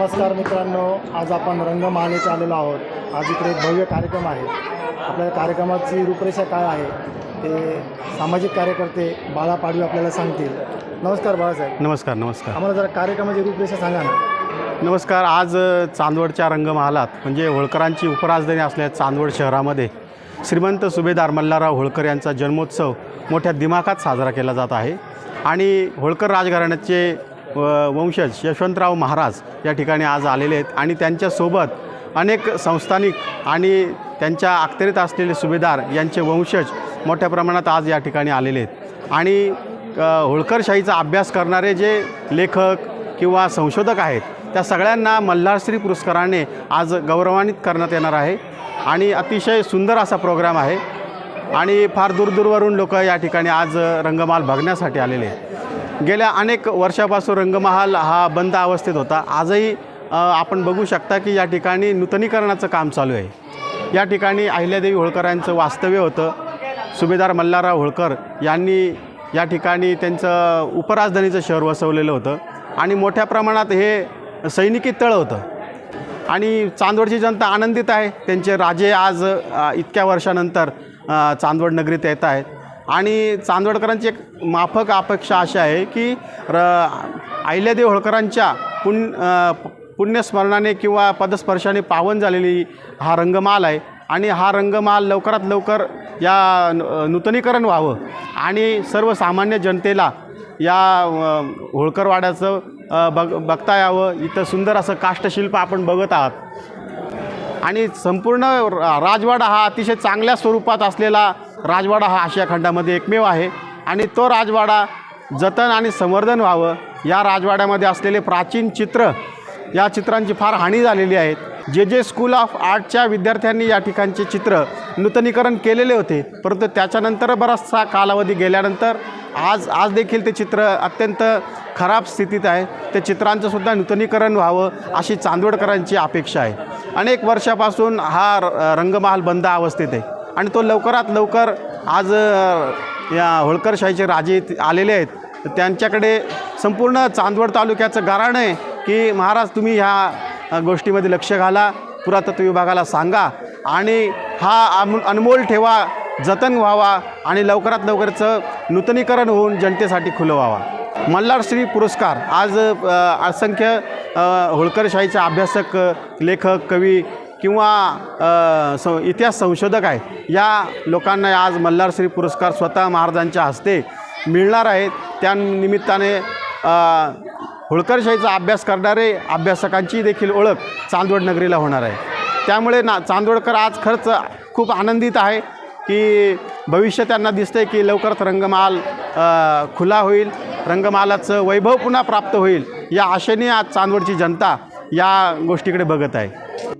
नमस्कार मित्रांनो आज आपण रंगमहालीचे आलेलो आहोत. आज इकडे एक भव्य कार्यक्रम आहे. आपल्या कार्यक्रमाची रूपरेषा काय आहे ते सामाजिक कार्यकर्ते बाळा पाडवी आपल्याला सांगतील. नमस्कार बाळासाहेब. नमस्कार नमस्कार. आम्हाला जरा कार्यक्रमाची रूपरेषा सांगा ना. नमस्कार आज चांदवडच्या रंगमहालात म्हणजे होळकरांची उपराजधानी असलेल्या चांदवड शहरामध्ये श्रीमंत सुभेदार मल्हारराव होळकर यांचा जन्मोत्सव मोठ्या दिमाखात साजरा केला जात आहे. आणि होळकर राजघराण्याचे वंशज यशवंतराव महाराज या ठिकाणी आज आलेले आहेत. आणि त्यांच्यासोबत अनेक संस्थानिक आणि त्यांच्या अखत्यारीत असलेले सुभेदार यांचे वंशज मोठ्या प्रमाणात आज या ठिकाणी आलेले आहेत. आणि होळकरशाहीचा अभ्यास करणारे जे लेखक किंवा संशोधक आहेत त्या सगळ्यांना मल्हारश्री पुरस्काराने आज गौरवान्वित करण्यात येणार आहे. आणि अतिशय सुंदर असा प्रोग्राम आहे. आणि फार दूरदूरवरून लोक या ठिकाणी आज रंगमाल बघण्यासाठी आलेले आहेत. गेल्या अनेक वर्षापासून रंगमहाल हा बंद अवस्थेत होता. आजही आपण बघू शकता की या ठिकाणी नूतनीकरणाचं काम चालू आहे. या ठिकाणी अहिल्यादेवी होळकरांचं वास्तव्य होतं. सुभेदार मल्हारराव होळकर यांनी या ठिकाणी त्यांचं उपराजधानीचं शहर वसवलेलं होतं. आणि मोठ्या प्रमाणात हे सैनिकी तळ होतं. आणि चांदवडची जनता आनंदित आहे. त्यांचे राजे आज इतक्या वर्षानंतर चांदवड नगरीत येत आहेत. आणि चांदवडकरांची एक माफक अपेक्षा अशी आहे की र अहिल्यादेव होळकरांच्या पुण्य पुण्यस्मरणाने किंवा पदस्पर्शाने पावन झालेली हा रंगमाल आहे. आणि हा रंगमाल लवकरात लवकर या नूतनीकरण व्हावं. आणि सर्वसामान्य जनतेला या होळकरवाड्याचं बग बघ बघता यावं. इथं सुंदर असं काष्टशिल्प आपण बघत आहात. आणि संपूर्ण रा- राजवाडा हा अतिशय चांगल्या स्वरूपात असलेला राजवाडा हा आशिया खंडामध्ये एकमेव आहे. आणि तो राजवाडा जतन आणि संवर्धन व्हावं या राजवाड्यामध्ये असलेले प्राचीन चित्र या चित्रांची फार हानी झालेली आहेत. जे जे स्कूल ऑफ आर्टच्या विद्यार्थ्यांनी या ठिकाणचे चित्र नूतनीकरण केलेले होते परंतु त्याच्यानंतर बराचसा कालावधी गेल्यानंतर आज आज देखील ते चित्र अत्यंत खराब स्थितीत आहे. त्या चित्रांचंसुद्धा नूतनीकरण व्हावं अशी चांदवडकरांची अपेक्षा आहे. अनेक वर्षापासून हा र- रंगमहाल बंद अवस्थेत आहे. आणि तो लवकरात लवकर आज या होळकरशाहीचे राजे इथे आलेले आहेत. त्यांच्याकडे संपूर्ण चांदवड तालुक्याचं गाराण आहे की महाराज तुम्ही ह्या गोष्टीमध्ये लक्ष घाला पुरातत्व विभागाला सांगा आणि हा अम अनमोल ठेवा जतन व्हावा आणि लवकरात लवकरचं नूतनीकरण होऊन जनतेसाठी खुलं व्हावा. मल्हारश्री पुरस्कार. आज असंख्य होळकरशाहीचे अभ्यासक लेखक कवी किंवा स इतिहास संशोधक आहे या लोकांना आज मल्हारश्री पुरस्कार स्वतः महाराजांच्या हस्ते मिळणार आहेत. त्या निमित्ताने होळकरशाहीचा अभ्यास करणारे अभ्यासकांची देखील ओळख चांदवड नगरीला होणार आहे. त्यामुळे ना चांदवडकर आज खरंच खूप आनंदित आहे की भविष्य त्यांना दिसतंय की लवकरच रंगमाल खुला होईल. रंगमालाचं वैभव पुन्हा प्राप्त होईल या आशेने आज चांदवडची जनता या गोष्टीकडे बघत आहे.